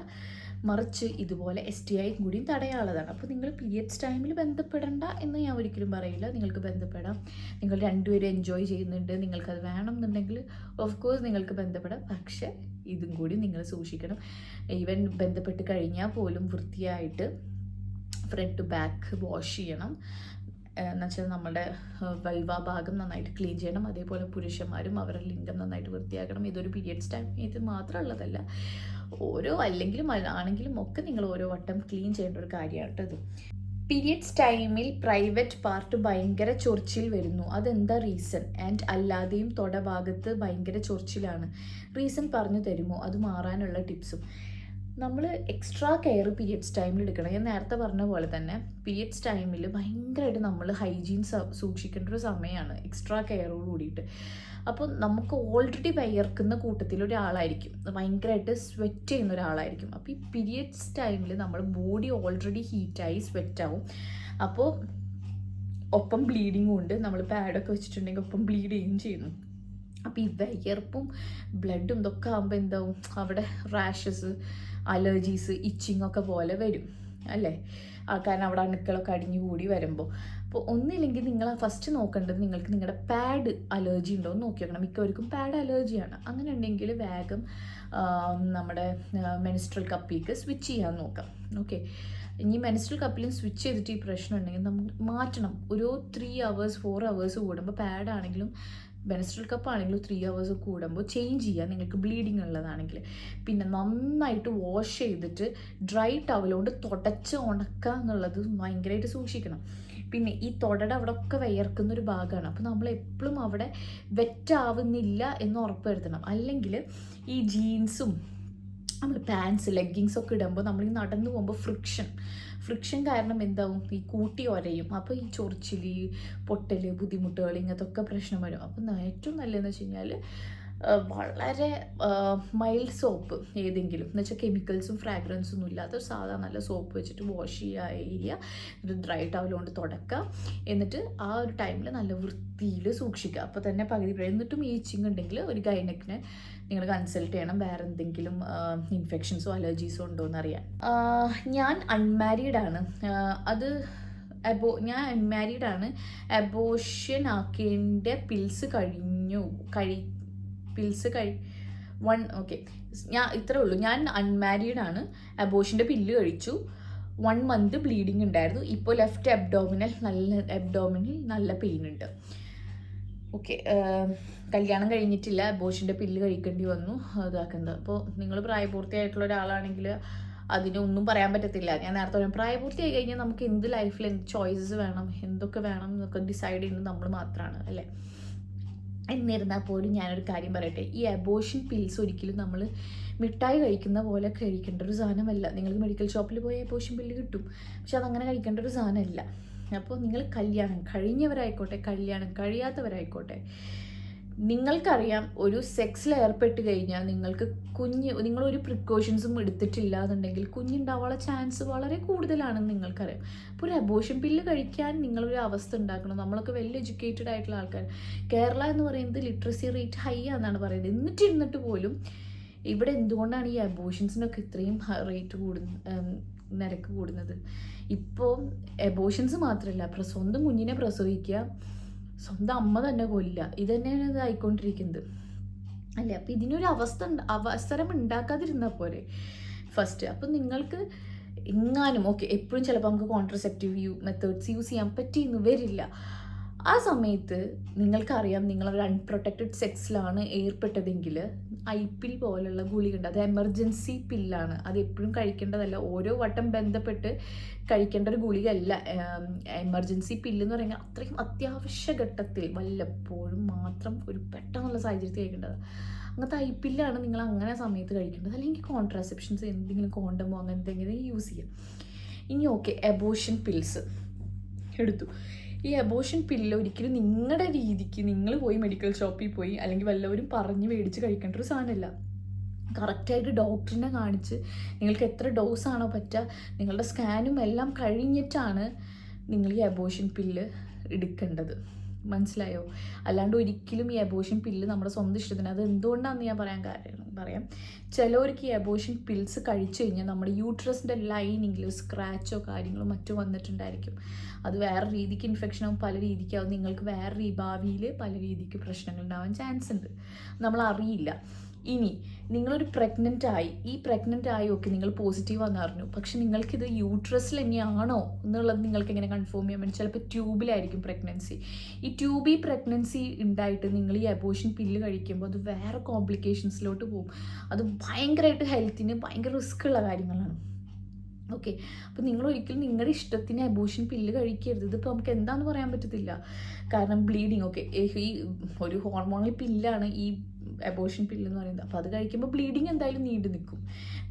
മറിച്ച് ഇതുപോലെ എസ് ടി ഐ കൂടിയും തടയാനുള്ളതാണ്. അപ്പോൾ നിങ്ങൾ പീരിയഡ്സ് ടൈമിൽ ബന്ധപ്പെടേണ്ട എന്ന് ഞാൻ ഒരിക്കലും പറയില്ല. നിങ്ങൾക്ക് ബന്ധപ്പെടാം. നിങ്ങൾ രണ്ടുപേരും എൻജോയ് ചെയ്യുന്നുണ്ട്. നിങ്ങൾക്കത് വേണം എന്നുണ്ടെങ്കിൽ ഓഫ് കോഴ്സ് നിങ്ങൾക്ക് ബന്ധപ്പെടാം. പക്ഷേ ഇതും കൂടി നിങ്ങൾ സൂക്ഷിക്കണം. ഈവൻ ബന്ധപ്പെട്ട് കഴിഞ്ഞാൽ പോലും വൃത്തിയായിട്ട് ഫ്രണ്ട് ടു ബാക്ക് വാഷ് ചെയ്യണം. എന്നുവെച്ചാൽ നമ്മുടെ വൽവ ഭാഗം നന്നായിട്ട് ക്ലീൻ ചെയ്യണം. അതേപോലെ പുരുഷന്മാരും അവരുടെ ലിംഗം നന്നായിട്ട് വൃത്തിയാക്കണം. ഇതൊരു പീരിയഡ്സ് ടൈം ഇത് മാത്രമുള്ളതല്ല ഓരോ അല്ലെങ്കിലും ആണെങ്കിലും ഒക്കെ നിങ്ങൾ ഓരോ വട്ടം ക്ലീൻ ചെയ്യേണ്ട ഒരു കാര്യമാണ് കേട്ടോ ഇത് പീരിയഡ്സ് ടൈമിൽ പ്രൈവറ്റ് പാർട്ട് ഭയങ്കര ചൊറിച്ചിൽ വരുന്നു. അതെന്താ റീസൺ ആൻഡ് അല്ലാതെയും തൊട ഭാഗത്ത് ഭയങ്കര ചൊറിച്ചിലാണ്. റീസൺ പറഞ്ഞു തരുമോ? അത് മാറാനുള്ള ടിപ്സും നമ്മൾ എക്സ്ട്രാ കെയർ പീരിയഡ്സ് ടൈമിൽ എടുക്കണം. ഞാൻ നേരത്തെ പറഞ്ഞ പോലെ തന്നെ പീരിയഡ്സ് ടൈമിൽ ഭയങ്കരമായിട്ട് നമ്മൾ ഹൈജീൻ സൂക്ഷിക്കേണ്ട ഒരു സമയമാണ് എക്സ്ട്രാ കെയറോട് കൂടിയിട്ട്. അപ്പോൾ നമുക്ക് ഓൾറെഡി വയർക്കുന്ന കൂട്ടത്തിൽ ഒരാളായിരിക്കും. ഭയങ്കരമായിട്ട് സ്വെറ്റ് ചെയ്യുന്ന ഒരാളായിരിക്കും. അപ്പോൾ ഈ പീരിയഡ്സ് ടൈമിൽ നമ്മൾ ബോഡി ഓൾറെഡി ഹീറ്റായി സ്വെറ്റ് ആവും. അപ്പോൾ ഒപ്പം ബ്ലീഡിങ്ങും ഉണ്ട്. നമ്മൾ പാഡൊക്കെ വെച്ചിട്ടുണ്ടെങ്കിൽ ഒപ്പം ബ്ലീഡ് ചെയ്യുകയും ചെയ്യുന്നു. അപ്പോൾ ഈ വിയർപ്പും ബ്ലഡും ഇതൊക്കെ ആകുമ്പോൾ എന്താവും? അവിടെ റാഷസ് അലർജീസ് ഇച്ചിങ് ഒക്കെ പോലെ വരും അല്ലേ? കാരണം അവിടെ അണുക്കളൊക്കെ അടിഞ്ഞു കൂടി വരുമ്പോൾ അപ്പോൾ ഒന്നില്ലെങ്കിൽ നിങ്ങൾ ഫസ്റ്റ് നോക്കേണ്ടത് നിങ്ങൾക്ക് നിങ്ങളുടെ പാഡ് അലർജി ഉണ്ടോ എന്ന് നോക്കി നോക്കണം. മിക്കവർക്കും പാഡ് അലർജിയാണ് അങ്ങനെ ഉണ്ടെങ്കിൽ വേഗം നമ്മുടെ മെനിസ്ട്രൽ കപ്പിലേക്ക് സ്വിച്ച് ചെയ്യാൻ നോക്കാം. ഓക്കെ ഇനി മെനിസ്ട്രൽ കപ്പിലും സ്വിച്ച് ചെയ്തിട്ട് ഈ പ്രശ്നം ഉണ്ടെങ്കിൽ നമുക്ക് മാറ്റണം. ഒരു ത്രീ അവേഴ്സ് ഫോർ അവേഴ്സ് കൂടുമ്പോൾ പാഡ് കപ്പാണെങ്കിൽ കപ്പ് ആണെങ്കിലും ത്രീ അവേഴ്സ് കൂടുമ്പോൾ ചേഞ്ച് ചെയ്യുക നിങ്ങൾക്ക് ബ്ലീഡിങ് ഉള്ളതാണെങ്കിൽ. പിന്നെ നന്നായിട്ട് വാഷ് ചെയ്തിട്ട് ഡ്രൈ ടവലുകൊണ്ട് തുടച്ച് ഉണക്കുക എന്നുള്ളത് ഭയങ്കരമായിട്ട് സൂക്ഷിക്കണം. പിന്നെ ഈ തുടട അവിടെ ഒക്കെ വിയർക്കുന്ന ഒരു ഭാഗമാണ്. അപ്പോൾ നമ്മൾ എപ്പോഴും അവിടെ വെറ്റാവുന്നില്ല എന്ന് ഉറപ്പ് വരുത്തണം. അല്ലെങ്കിൽ ഈ ജീൻസും നമ്മൾ പാൻസ് ലെഗ്ഗിങ്സ് ഒക്കെ ഇടുമ്പോൾ നമ്മൾ ഈ നടന്നു പോകുമ്പോൾ ഫ്രിക്ഷൻ ഫ്രിക്ഷൻ കാരണം എന്താവും? ഈ കൂട്ടി ഒരയും. അപ്പോൾ ഈ ചൊറിച്ചിൽ പൊട്ടൽ ബുദ്ധിമുട്ടുകൾ ഇങ്ങനത്തെ ഒക്കെ പ്രശ്നം വരും. അപ്പം ഏറ്റവും നല്ലതെന്ന് വെച്ച് കഴിഞ്ഞാൽ വളരെ മൈൽഡ് സോപ്പ് ഏതെങ്കിലും. എന്ന് വെച്ചാൽ കെമിക്കൽസും ഫ്രാഗ്രൻസും ഒന്നും ഇല്ലാത്ത ഒരു നല്ല സോപ്പ് വെച്ചിട്ട് വാഷ് ചെയ്യുക ഏരിയ ഒരു ഡ്രൈ ടവൽ കൊണ്ട് തുടക്കുക. എന്നിട്ട് ആ ഒരു ടൈമിൽ നല്ല വൃത്തിയിൽ സൂക്ഷിക്കുക. അപ്പോൾ തന്നെ പകുതി എന്നിട്ടും ഈച്ചിങ് ഉണ്ടെങ്കിൽ ഒരു ഗൈനക്കിനെ നിങ്ങൾ കൺസൾട്ട് ചെയ്യണം. വേറെ എന്തെങ്കിലും ഇൻഫെക്ഷൻസോ അലർജീസോ ഉണ്ടോ എന്നറിയാൻ. ഞാൻ അൺമാരീഡ് ആണ്. അത് അബോ ഞാൻ അൺമാരീഡ് ആണ്. അബോഷൻ ആക്കേണ്ട പിൽസ് കഴിഞ്ഞു. കഴി പിൽസ് കഴി വൺ ഓക്കെ ഞാൻ ഇത്രേ ഉള്ളൂ. ഞാൻ അൺമാരീഡ് ആണ്. അബോഷന്റെ പില്ല് കഴിച്ചു. വൺ മന്ത് ബ്ലീഡിങ് ഉണ്ടായിരുന്നു. ഇപ്പോൾ ലെഫ്റ്റ് അബ്ഡോമിനൽ നല്ല അബ്ഡോമിനൽ നല്ല പെയിൻ ഉണ്ട്. ഓക്കെ കല്യാണം കഴിഞ്ഞിട്ടില്ല. അബോഷന്റെ പില്ല് കഴിക്കേണ്ടി വന്നു. ഇതാക്കുന്നത്. അപ്പോൾ നിങ്ങൾ പ്രായപൂർത്തിയായിട്ടുള്ള ഒരാളാണെങ്കിൽ അതിനൊന്നും പറയാൻ പറ്റത്തില്ല. ഞാൻ നേരത്തെ പറഞ്ഞു പ്രായപൂർത്തിയായി കഴിഞ്ഞാൽ നമുക്ക് എന്ത് ലൈഫിൽ എന്ത് ചോയ്സസ് വേണം എന്തൊക്കെ വേണം എന്നൊക്കെ ഡിസൈഡ് ചെയ്യുന്നത് നമ്മൾ മാത്രമാണ് അല്ലേ? എന്നിരുന്നാൽ പോലും ഞാനൊരു കാര്യം പറയട്ടെ. ഈ അബോഷൻ പിൽസ് ഒരിക്കലും നമ്മൾ മിഠായി കഴിക്കുന്ന പോലെ കഴിക്കേണ്ട ഒരു സാധനമല്ല. നിങ്ങൾ മെഡിക്കൽ ഷോപ്പിൽ പോയി അബോഷൻ പില്ല് കിട്ടും. പക്ഷെ അതങ്ങനെ കഴിക്കേണ്ട ഒരു സാധനമല്ല. അപ്പോൾ നിങ്ങൾ കല്യാണം കഴിഞ്ഞവരായിക്കോട്ടെ കല്യാണം കഴിയാത്തവരായിക്കോട്ടെ നിങ്ങൾക്കറിയാം ഒരു സെക്സിൽ ഏർപ്പെട്ട് കഴിഞ്ഞാൽ നിങ്ങൾക്ക് കുഞ്ഞ് നിങ്ങളൊരു പ്രിക്കോഷൻസും എടുത്തിട്ടില്ല എന്നുണ്ടെങ്കിൽ കുഞ്ഞുണ്ടാവാനുള്ള ചാൻസ് വളരെ കൂടുതലാണെന്ന് നിങ്ങൾക്കറിയാം. അപ്പോൾ ഒരു അബോഷൻ പില്ല് കഴിക്കാൻ നിങ്ങളൊരു അവസ്ഥ ഉണ്ടാക്കണം. നമ്മളൊക്കെ വെൽ എഡ്യൂക്കേറ്റഡ് ആയിട്ടുള്ള ആൾക്കാർ. കേരള എന്ന് പറയുന്നത് ലിറ്ററസി റേറ്റ് ഹൈ ആണെന്നാണ് പറയുന്നത്. എന്നിട്ട് ഇരുന്നിട്ട് പോലും ഇവിടെ എന്തുകൊണ്ടാണ് ഈ അബോഷൻസിനൊക്കെ ഇത്രയും റേറ്റ് കൂടുന്ന നിരക്ക് കൂടുന്നത്? ഇപ്പോൾ എബോഷൻസ് മാത്രമല്ല സ്വന്തം കുഞ്ഞിനെ പ്രസവിക്കുക സ്വന്തം അമ്മ തന്നെ കൊല്ലുക. ഇത് തന്നെയാണ് ഇത് ആയിക്കൊണ്ടിരിക്കുന്നത്. അല്ലേ? അപ്പം ഇതിനൊരു അവസ്ഥ അവസരം ഉണ്ടാക്കാതിരുന്നാൽ പോലെ ഫസ്റ്റ് അപ്പം നിങ്ങൾക്ക് എങ്ങാനും ഓക്കെ എപ്പോഴും ചിലപ്പോൾ നമുക്ക് കോൺട്രസെപ്റ്റീവ് മെത്തേഡ്സ് യൂസ് ചെയ്യാൻ പറ്റിയെന്ന് വരില്ല. ആ സമയത്ത് നിങ്ങൾക്കറിയാം ഒരു അൺപ്രൊട്ടക്റ്റഡ് സെക്സിലാണ് ഏർപ്പെട്ടതെങ്കിൽ ഐ പിൽ പോലുള്ള ഗുളികയുണ്ട്. അത് എമർജൻസി പില്ലാണ് അത് എപ്പോഴും കഴിക്കേണ്ടതല്ല. ഓരോ വട്ടം ബന്ധപ്പെട്ട് കഴിക്കേണ്ട ഒരു ഗുളികയല്ല. എമർജൻസി പില്ല് എന്ന് പറയുന്നത് അത്രയും അത്യാവശ്യ ഘട്ടത്തിൽ വല്ലപ്പോഴും മാത്രം ഒരു പെട്ടെന്നുള്ള സാഹചര്യത്തിൽ കഴിക്കേണ്ടത്. അങ്ങനത്തെ ഐ പില്ലാണ് നിങ്ങൾ അങ്ങനെ സമയത്ത് കഴിക്കേണ്ടത്. അല്ലെങ്കിൽ കോൺട്രാസെപ്ഷൻസ് എന്തെങ്കിലും കോണ്ടമോ അങ്ങനെ എന്തെങ്കിലും യൂസ് ചെയ്യാം. ഇനി ഓക്കെ എബോഷൻ പിൽസ് എടുത്തു. ഈ അബോഷൻ പില്ല ഒരിക്കലും നിങ്ങളുടെ രീതിക്ക് നിങ്ങൾ പോയി മെഡിക്കൽ ഷോപ്പിൽ പോയി അല്ലെങ്കിൽ വല്ലവരും പറഞ്ഞ് മേടിച്ച് കഴിക്കേണ്ട ഒരു സാധനമല്ല കറക്റ്റായിട്ട് ഡോക്ടറിനെ കാണിച്ച് നിങ്ങൾക്ക് എത്ര ഡോസാണോ പറ്റുക നിങ്ങളുടെ സ്കാനും എല്ലാം കഴിഞ്ഞിട്ടാണ് നിങ്ങൾ ഈ അബോഷൻ പില്ല് എടുക്കേണ്ടത്. മനസ്സിലായോ? അല്ലാണ്ട് ഒരിക്കലും ഈ അബോഷൻ പില്ല് നമ്മുടെ സ്വന്തം ഇഷ്ടത്തിന് അത് എന്തുകൊണ്ടാണെന്ന് ഞാൻ പറയാൻ കാര്യം പറയാം. ചിലവർക്ക് ഈ അബോഷൻ പിൽസ് കഴിച്ചു കഴിഞ്ഞാൽ നമ്മുടെ യൂട്രസിന്റെ ലൈനിങ്ങിൽ സ്ക്രാച്ചോ കാര്യങ്ങളോ മറ്റോ വന്നിട്ടുണ്ടായിരിക്കും. അത് വേറെ രീതിക്ക് ഇൻഫെക്ഷൻ ആവും പല രീതിക്കാവും നിങ്ങൾക്ക് വേറെ ഭാവിയിൽ പല രീതിക്ക് പ്രശ്നങ്ങൾ ഉണ്ടാവാൻ ചാൻസ് ഉണ്ട്. നമ്മൾ അറിയില്ല ഇനി നിങ്ങളൊരു പ്രഗ്നന്റ് ആയി ഈ പ്രഗ്നന്റ് ആയി ഒക്കെ നിങ്ങൾ പോസിറ്റീവ് ആണെന്ന് അറിഞ്ഞു. പക്ഷെ നിങ്ങൾക്കിത് യൂട്രസിൽ തന്നെയാണോ എന്നുള്ളത് നിങ്ങൾക്ക് എങ്ങനെ കൺഫേം ചെയ്യാൻ പറ്റും? ചിലപ്പോൾ ട്യൂബിലായിരിക്കും പ്രഗ്നൻസി ഈ ട്യൂബി പ്രഗ്നൻസി ഉണ്ടായിട്ട് നിങ്ങൾ ഈ അബോഷൻ പില്ല് കഴിക്കുമ്പോൾ അത് വേറെ കോംപ്ലിക്കേഷൻസിലോട്ട് പോകും. അത് ഭയങ്കരമായിട്ട് ഹെൽത്തിന് ഭയങ്കര റിസ്ക് ഉള്ള കാര്യങ്ങളാണ്. ഓക്കെ അപ്പോൾ നിങ്ങൾ ഒരിക്കലും നിങ്ങളുടെ ഇഷ്ടത്തിന് അബോഷൻ പില്ല് കഴിക്കരുത്. ഇതിപ്പോൾ നമുക്ക് എന്താണെന്ന് പറയാൻ പറ്റത്തില്ല. കാരണം ബ്ലീഡിങ് ഓക്കെ ഈ ഒരു ഹോർമോണൽ പില്ലാണ് ഈ അബോഷൻ പില്ല് എന്ന് പറയുന്നത്. അപ്പോൾ അത് കഴിക്കുമ്പോൾ ബ്ലീഡിങ് എന്തായാലും നീണ്ടു നിൽക്കും.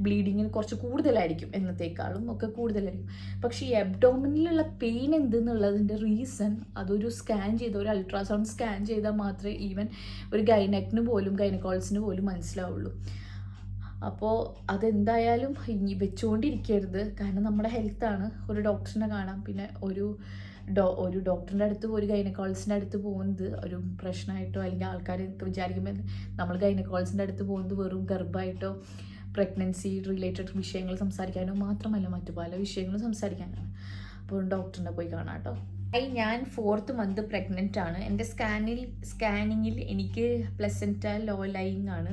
ബ്ലീഡിങ്ങിന് കുറച്ച് കൂടുതലായിരിക്കും എന്നത്തേക്കാളും ഒക്കെ കൂടുതലായിരിക്കും. പക്ഷേ ഈ അബ്ഡോമിനിലുള്ള പെയിൻ എന്തെന്നുള്ളതിന്റെ റീസൺ അതൊരു സ്കാൻ ചെയ്ത ഒരു അൾട്രാസൗണ്ട് സ്കാൻ ചെയ്താൽ മാത്രമേ ഈവൻ ഒരു ഗൈനക്കിന് പോലും ഗൈനക്കോളജിന് പോലും മനസ്സിലാവുള്ളൂ. അപ്പോൾ അതെന്തായാലും ഇനി വെച്ചുകൊണ്ടിരിക്കരുത് കാരണം നമ്മുടെ ഹെൽത്താണ് ഒരു ഡോക്ടറിനെ കാണാം. പിന്നെ ഒരു ഡോ ഒരു ഡോക്ടറിന്റെ അടുത്ത് ഒരു ഗൈനക്കോളജിന്റെ അടുത്ത് പോകുന്നത് ഒരു പ്രശ്നമായിട്ടോ അല്ലെങ്കിൽ ആൾക്കാർ വിചാരിക്കുമ്പോൾ നമ്മൾ ഗൈനക്കോളജിന്റെ അടുത്ത് പോകുന്നത് വെറും ഗർഭമായിട്ടോ പ്രഗ്നൻസി റിലേറ്റഡ് വിഷയങ്ങൾ സംസാരിക്കാനോ മാത്രമല്ല മറ്റു പല വിഷയങ്ങളും സംസാരിക്കാനാണ്. അപ്പോൾ ഡോക്ടറിനെ പോയി കാണാം കേട്ടോ. ഐ ഞാൻ ഫോർത്ത് മന്ത് പ്രഗ്നന്റ് ആണ്. എന്റെ സ്കാനിൽ സ്കാനിങ്ങിൽ എനിക്ക് പ്ലസന്റ ലോ ലൈങ് ആണ്.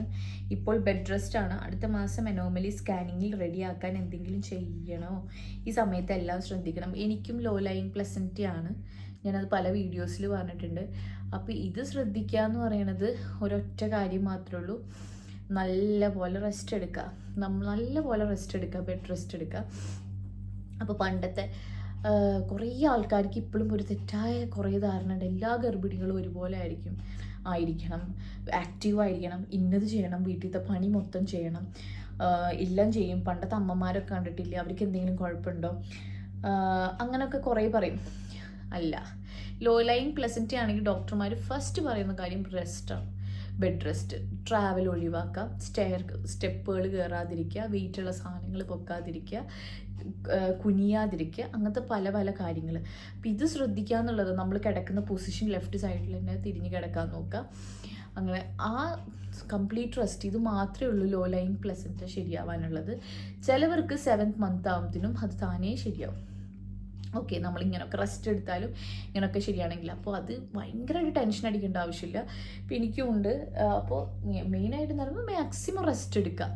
ഇപ്പോൾ ബെഡ് റെസ്റ്റ് ആണ്. അടുത്ത മാസം അനോമലി സ്കാനിങ്ങിൽ റെഡിയാക്കാൻ എന്തെങ്കിലും ചെയ്യണോ? ഈ സമയത്ത് എല്ലാം ശ്രദ്ധിക്കണം. എനിക്കും ലോ ലൈങ് പ്ലസന്റ ആണ്. ഞാനത് പല വീഡിയോസിൽ പറഞ്ഞിട്ടുണ്ട്. അപ്പോൾ ഇത് ശ്രദ്ധിക്കുക എന്ന് പറയണത് ഒരൊറ്റ കാര്യം മാത്രമേ ഉള്ളൂ. നല്ല പോലെ റെസ്റ്റ് എടുക്കുക നമ്മൾ നല്ല പോലെ റെസ്റ്റ് എടുക്കുക ബെഡ് റെസ്റ്റ് എടുക്കുക അപ്പോൾ പണ്ടത്തെ കുറേ ആൾക്കാർക്ക് ഇപ്പോഴും ഒരു തെറ്റായ കുറേ ധാരണ ഉണ്ട്. എല്ലാ ഗർഭിണികളും ഒരുപോലെ ആയിരിക്കും ആയിരിക്കണം. ആക്റ്റീവ് ആയിരിക്കണം. ഇന്നത് ചെയ്യണം. വീട്ടിലത്തെ പണി മൊത്തം ചെയ്യണം. എല്ലാം ചെയ്യും. പണ്ടത്തെ അമ്മമാരൊക്കെ കണ്ടിട്ടില്ല? അവർക്ക് എന്തെങ്കിലും കുഴപ്പമുണ്ടോ? അങ്ങനെയൊക്കെ കുറേ പറയും. അല്ല. ലോ ലൈൻ പ്ലസന്റി ആണെങ്കിൽ ഡോക്ടർമാർ ഫസ്റ്റ് പറയുന്ന കാര്യം റെസ്റ്റാണ് ബെഡ് റെസ്റ്റ് ട്രാവൽ ഒഴിവാക്കുക സ്റ്റെയർ സ്റ്റെപ്പുകൾ കയറാതിരിക്കുക വെയിറ്റുള്ള സാധനങ്ങൾ പൊക്കാതിരിക്കുക കുനിയാതിരിക്കുക അങ്ങനത്തെ പല പല കാര്യങ്ങൾ. അപ്പം ഇത് ശ്രദ്ധിക്കുക എന്നുള്ളത് നമ്മൾ കിടക്കുന്ന പൊസിഷൻ ലെഫ്റ്റ് സൈഡിൽ തന്നെ തിരിഞ്ഞ് കിടക്കാൻ നോക്കുക അങ്ങനെ ആ കംപ്ലീറ്റ് റെസ്റ്റ് ഇത് മാത്രമേ ഉള്ളൂ ലോ ലൈൻ പ്ലസന്റ് ശരിയാവാനുള്ളത്. ചിലവർക്ക് സെവൻത്ത് മന്ത് ആകുമ്പോഴത്തേനും അത് താനേ ശരിയാവും. ഓക്കെ നമ്മളിങ്ങനെയൊക്കെ റെസ്റ്റ് എടുത്താലും ഇങ്ങനെയൊക്കെ ശരിയാണെങ്കിൽ. അപ്പോൾ അത് ഭയങ്കരമായിട്ട് ടെൻഷൻ അടിക്കേണ്ട ആവശ്യമില്ല. ഇപ്പം എനിക്കും ഉണ്ട്. അപ്പോൾ മെയിനായിട്ട് എന്ന് പറയുമ്പോൾ മാക്സിമം റെസ്റ്റ് എടുക്കുക.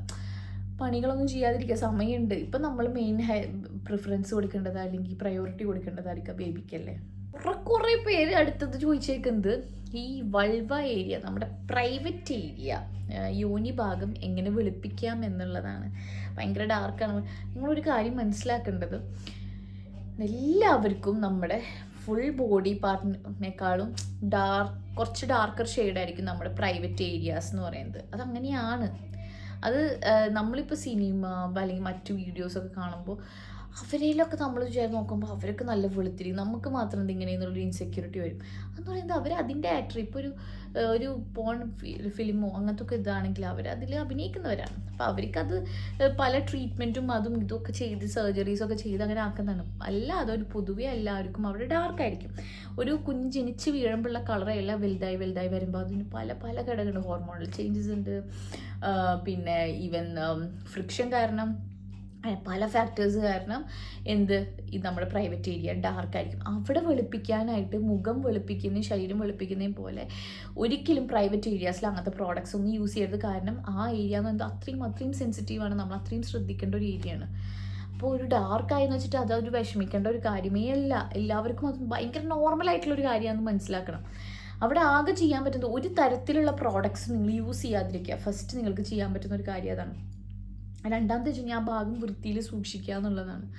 പണികളൊന്നും ചെയ്യാതിരിക്കുക. സമയമുണ്ട്. ഇപ്പം നമ്മൾ മെയിൻ പ്രിഫറൻസ് കൊടുക്കേണ്ടത് അല്ലെങ്കിൽ പ്രയോറിറ്റി കൊടുക്കേണ്ടതായിരിക്കുക ബേബിക്കല്ലേ? കുറെ കുറേ പേര് അടുത്തത് ചോദിച്ചേക്കുന്നത് ഈ വൾവ ഏരിയ നമ്മുടെ പ്രൈവറ്റ് ഏരിയ യോനി ഭാഗം എങ്ങനെ വെളുപ്പിക്കാം എന്നുള്ളതാണ്. ഭയങ്കര ഡാർക്കാണ് നിങ്ങളൊരു കാര്യം മനസ്സിലാക്കേണ്ടത്. എല്ലാവർക്കും നമ്മുടെ ഫുൾ ബോഡി പാർട്ടിനേക്കാളും ഡാർക്ക് കുറച്ച് ഡാർക്കർ ഷെയ്ഡായിരിക്കും നമ്മുടെ പ്രൈവറ്റ് ഏരിയാസ് എന്ന് പറയുന്നത്. അതങ്ങനെയാണ്. അത് നമ്മളിപ്പോൾ സിനിമ അല്ലെങ്കിൽ മറ്റു വീഡിയോസൊക്കെ കാണുമ്പോൾ അവരിലൊക്കെ നമ്മൾ വിചാരിച്ച് നോക്കുമ്പോൾ അവരൊക്കെ നല്ല വെളുത്തിരി നമുക്ക് മാത്രം എന്തിങ്ങനെ എന്നുള്ളൊരു ഇൻസെക്യൂരിറ്റി വരും. എന്ന് പറയുന്നത് അവർ അതിന്റെ ആക്ടർ ഇപ്പോൾ ഒരു ഒരു പോൺ ഫിലിമോ അങ്ങനത്തെ ഒക്കെ ഇതാണെങ്കിൽ അവർ അതിൽ അഭിനയിക്കുന്നവരാണ്. അപ്പോൾ അവർക്കത് പല ട്രീറ്റ്മെന്റും അതും ഇതൊക്കെ ചെയ്ത് സർജറീസ് ഒക്കെ ചെയ്ത് അങ്ങനെ ആക്കുന്നതാണ്. അല്ല അതൊരു പൊതുവെ എല്ലാവർക്കും അവിടെ ഡാർക്കായിരിക്കും ഒരു കുഞ്ഞ് ജനിച്ച് വീഴുമ്പോഴുള്ള കളറല്ല വലുതായി വലുതായി വരുമ്പോൾ അതിന് പല പല ഘടകങ്ങൾ ഹോർമോണൽ ചേഞ്ചസ് ഉണ്ട്. പിന്നെ ഈവൻ ഫ്രിക്ഷൻ കാരണം പല ഫാക്ടേഴ്സ് കാരണം എന്ത്? ഈ നമ്മുടെ പ്രൈവറ്റ് ഏരിയ ഡാർക്ക് ആയിരിക്കും. അവിടെ വെളുപ്പിക്കാനായിട്ട് മുഖം വെളുപ്പിക്കുന്നതും ശരീരം വെളുപ്പിക്കുന്നതും പോലെ ഒരിക്കലും പ്രൈവറ്റ് ഏരിയാസിൽ അങ്ങനത്തെ പ്രോഡക്റ്റ്സ് ഒന്നും യൂസ് ചെയ്യരുത്. കാരണം ആ ഏരിയ എന്ന് പറയുന്നത് അത്രയും അത്രയും സെൻസിറ്റീവാണ് നമ്മൾ അത്രയും ശ്രദ്ധിക്കേണ്ട ഒരു ഏരിയയാണ് അപ്പോൾ ഒരു ഡാർക്ക് ആയെന്ന് വെച്ചിട്ട് അതൊരു വിഷമിക്കേണ്ട ഒരു കാര്യമേ അല്ല. എല്ലാവർക്കും അത് ഭയങ്കര നോർമൽ ആയിട്ടുള്ള ഒരു കാര്യമാണെന്ന് മനസ്സിലാക്കണം. അവിടെ ആകെ ചെയ്യാൻ പറ്റുന്ന ഒരു തരത്തിലുള്ള പ്രോഡക്ട്സ് നിങ്ങൾ യൂസ് ചെയ്യാതിരിക്കുക. ഫസ്റ്റ് നിങ്ങൾക്ക് ചെയ്യാൻ പറ്റുന്ന ഒരു കാര്യം അതാണ്. രണ്ടാമത്തെ വെച്ച് കഴിഞ്ഞാൽ ആ ഭാഗം വൃത്തിയിൽ സൂക്ഷിക്കുക എന്നുള്ളതാണ്.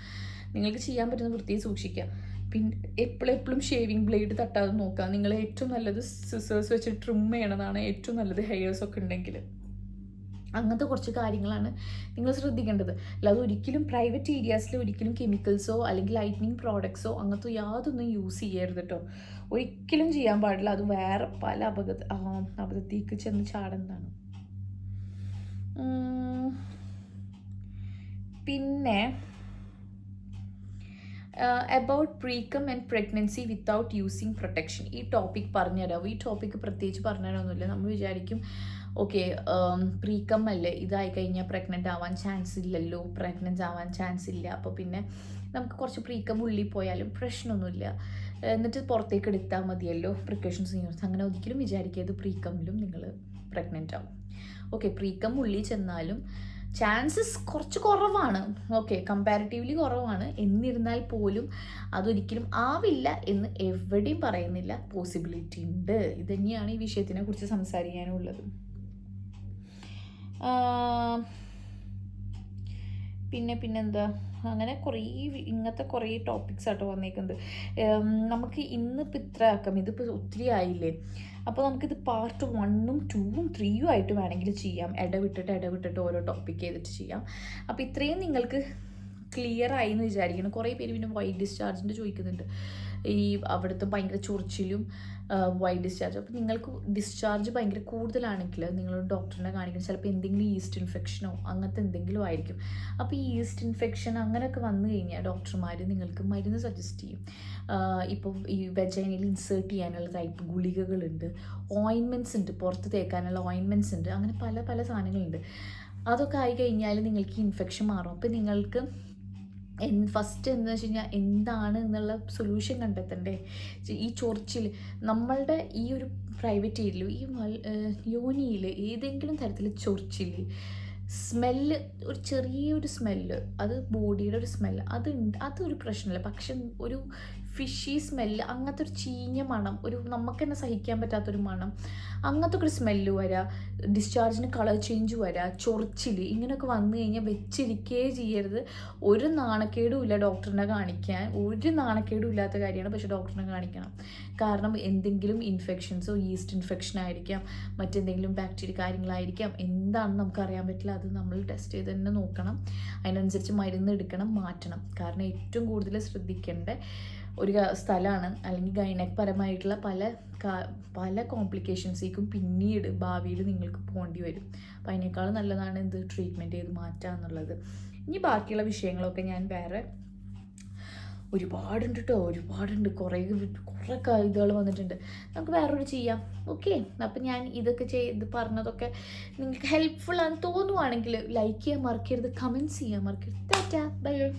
നിങ്ങൾക്ക് ചെയ്യാൻ പറ്റുന്ന വൃത്തിയിൽ സൂക്ഷിക്കുക. പിന്നെ എപ്പോഴും എപ്പോഴും ഷേവിങ് ബ്ലേഡ് തട്ടാതെ നോക്കുക. നിങ്ങൾ ഏറ്റവും നല്ലത് സിസേഴ്സ് വെച്ച് ട്രിം ചെയ്യണതാണ് ഏറ്റവും നല്ലത് ഹെയേഴ്സ് ഒക്കെ ഉണ്ടെങ്കിൽ. അങ്ങനത്തെ കുറച്ച് കാര്യങ്ങളാണ് നിങ്ങൾ ശ്രദ്ധിക്കേണ്ടത്. അല്ലാതെ ഒരിക്കലും പ്രൈവറ്റ് ഏരിയാസിൽ ഒരിക്കലും കെമിക്കൽസോ അല്ലെങ്കിൽ ലൈറ്റ്നിങ് പ്രോഡക്ട്സോ അങ്ങനത്തെ യാതൊന്നും യൂസ് ചെയ്യരുത് കേട്ടോ ഒരിക്കലും ചെയ്യാൻ പാടില്ല. അത് വേറെ പല അപകട ആ, അബദ്ധത്തേക്ക് ചെന്ന് ചാടുന്നതാണ്. പിന്നെ about precum and pregnancy without using protection ഈ ടോപ്പിക് പറഞ്ഞുതരാം. ഈ ടോപ്പിക്ക് പ്രത്യേകിച്ച് പറഞ്ഞുതരാമൊന്നുമില്ല നമ്മൾ വിചാരിക്കും ഓക്കെ പ്രീകം അല്ലേ ഇതായി കഴിഞ്ഞാൽ പ്രഗ്നന്റ് ആവാൻ ചാൻസ് ഇല്ലല്ലോ പ്രഗ്നന്റ് ആവാൻ ചാൻസ് ഇല്ല. അപ്പോൾ പിന്നെ നമുക്ക് കുറച്ച് പ്രീകം ഉള്ളിൽ പോയാലും പ്രശ്നമൊന്നുമില്ല. എന്നിട്ട് പുറത്തേക്ക് എടുത്താൽ മതിയല്ലോ പ്രിക്കോഷൻസ് യൂസ് അങ്ങനെ ഒരിക്കലും വിചാരിക്കരുത് പ്രീകമിലും നിങ്ങൾ പ്രഗ്നന്റ് ആവും. ഓക്കെ പ്രീകം ഉള്ളിൽ ചെന്നാലും ചാൻസസ് കുറച്ച് കുറവാണ്. ഓക്കെ കമ്പാരിറ്റീവ്ലി കുറവാണ്. എന്നിരുന്നാൽ പോലും അതൊരിക്കലും ആവില്ല എന്ന് എവിടെയും പറയുന്നില്ല. പോസിബിലിറ്റി ഉണ്ട്. ഇത് തന്നെയാണ് ഈ വിഷയത്തിനെ കുറിച്ച് സംസാരിക്കാനുള്ളത്. പിന്നെ പിന്നെന്താ? അങ്ങനെ കുറേ ഇങ്ങനത്തെ കുറേ ടോപ്പിക്സ് ആട്ടോ വന്നേക്കുന്നത്. നമുക്ക് ഇന്നിപ്പോൾ ഇത്ര ആക്കാം. ഇതിപ്പോൾ ഒത്തിരി ആയില്ലേ? അപ്പോൾ നമുക്കിത് പാർട്ട് വണ്ണും ടൂവും ത്രീയും ആയിട്ട് വേണമെങ്കിൽ ചെയ്യാം. ഇടവിട്ടിട്ട് ഇടവിട്ടിട്ട് ഓരോ ടോപ്പിക് ചെയ്തിട്ട് ചെയ്യാം. അപ്പോൾ ഇത്രയും നിങ്ങൾക്ക് ക്ലിയർ ആയി എന്ന് വിചാരിക്കണം കുറേ പേര് പിന്നെ വൈറ്റ് ഡിസ്ചാർജിന്റെ ചോദിക്കുന്നുണ്ട്. ഈ അവിടുത്തെ ഭയങ്കര ചൊറിച്ചിലും വൈറ്റ് ഡിസ്ചാർജ് അപ്പോൾ നിങ്ങൾക്ക് ഡിസ്ചാർജ് ഭയങ്കര കൂടുതലാണെങ്കിൽ നിങ്ങൾ ഡോക്ടറിനെ കാണിക്കണം. ചിലപ്പോൾ എന്തെങ്കിലും ഈസ്റ്റ് ഇൻഫെക്ഷനോ അങ്ങനത്തെ എന്തെങ്കിലും ആയിരിക്കും. അപ്പോൾ ഈ ഈസ്റ്റ് ഇൻഫെക്ഷൻ അങ്ങനെയൊക്കെ വന്നു കഴിഞ്ഞാൽ ഡോക്ടർമാർ നിങ്ങൾക്ക് മരുന്ന് സജസ്റ്റ് ചെയ്യും. ഇപ്പോൾ ഈ വെജൈനയിൽ ഇൻസേർട്ട് ചെയ്യാനുള്ള ടൈപ്പ് ഗുളികകളുണ്ട്. ഓയിൻമെന്റ്സ് ഉണ്ട് പുറത്ത് തേക്കാനുള്ള ഓയിൻമെന്റ്സ് ഉണ്ട്. അങ്ങനെ പല പല സാധനങ്ങളുണ്ട്. അതൊക്കെ ആയി കഴിഞ്ഞാൽ നിങ്ങൾക്ക് ഇൻഫെക്ഷൻ മാറും. അപ്പോൾ നിങ്ങൾക്ക് ഫസ്റ്റ് എന്ന് വെച്ച് കഴിഞ്ഞാൽ എന്താണ് എന്നുള്ള സൊല്യൂഷൻ കണ്ടെത്തണ്ടേ? ഈ ചൊറിച്ചിൽ നമ്മളുടെ ഈ ഒരു പ്രൈവറ്റ് ഏരിയയിൽ ഈ യോനിയിൽ ഏതെങ്കിലും തരത്തിൽ ചൊറിച്ചിൽ സ്മെല്ല് ഒരു ചെറിയൊരു സ്മെല്ല് അത് ബോഡിയുടെ ഒരു സ്മെല്ല് അത് അതൊരു പ്രശ്നമല്ല പക്ഷെ ഒരു ഫിഷി സ്മെല്ല് അങ്ങനത്തെ ഒരു ചീഞ്ഞ മണം ഒരു നമുക്ക് തന്നെ സഹിക്കാൻ പറ്റാത്തൊരു മണം അങ്ങനത്തെ ഒക്കെ ഒരു സ്മെല്ല് വരാ. ഡിസ്ചാർജിന് കളർ ചേഞ്ച് വരാ. ചൊറിച്ചിൽ ഇങ്ങനെയൊക്കെ വന്നു കഴിഞ്ഞാൽ വെച്ചിരിക്കേ ചെയ്യരുത്. ഒരു നാണക്കേടും ഇല്ല ഡോക്ടറിനെ കാണിക്കാൻ. ഒരു നാണക്കേടും ഇല്ലാത്ത കാര്യമാണ് പക്ഷെ ഡോക്ടറിനെ കാണിക്കണം. കാരണം എന്തെങ്കിലും ഇൻഫെക്ഷൻസോ ഈസ്റ്റ് ഇൻഫെക്ഷൻ ആയിരിക്കാം മറ്റെന്തെങ്കിലും ബാക്ടീരിയ കാര്യങ്ങളായിരിക്കാം എന്താണെന്ന് നമുക്ക് അറിയാൻ പറ്റില്ല. അത് നമ്മൾ ടെസ്റ്റ് ചെയ്ത് തന്നെ നോക്കണം. അതിനനുസരിച്ച് മരുന്ന് എടുക്കണം മാറ്റണം. കാരണം ഏറ്റവും കൂടുതൽ ശ്രദ്ധിക്കേണ്ട ഒരു സ്ഥലമാണ് അല്ലെങ്കിൽ ഗൈനക് പരമായിട്ടുള്ള പല പല കോംപ്ലിക്കേഷൻസേക്കും പിന്നീട് ഭാവിയിൽ നിങ്ങൾക്ക് പോകേണ്ടി വരും. അപ്പോൾ അതിനേക്കാൾ നല്ലതാണ് ഇത് ട്രീറ്റ്മെന്റ് ചെയ്ത് മാറ്റുക എന്നുള്ളത്. ഇനി ബാക്കിയുള്ള വിഷയങ്ങളൊക്കെ ഞാൻ വേറെ ഒരുപാടുണ്ട് കേട്ടോ ഒരുപാടുണ്ട്. കുറേ കുറേ ഇതുകൾ വന്നിട്ടുണ്ട്. നമുക്ക് വേറൊരു ചെയ്യാം. ഓക്കെ. അപ്പം ഞാൻ ഇതൊക്കെ ചെയ്ത് പറഞ്ഞതൊക്കെ നിങ്ങൾക്ക് ഹെൽപ്ഫുൾ ആണെന്ന് തോന്നുവാണെങ്കിൽ ലൈക്ക് ചെയ്യാൻ മറക്കരുത്. കമന്റ്സ് ചെയ്യാൻ മറക്കരുത്. ടാറ്റാ. ബൈ.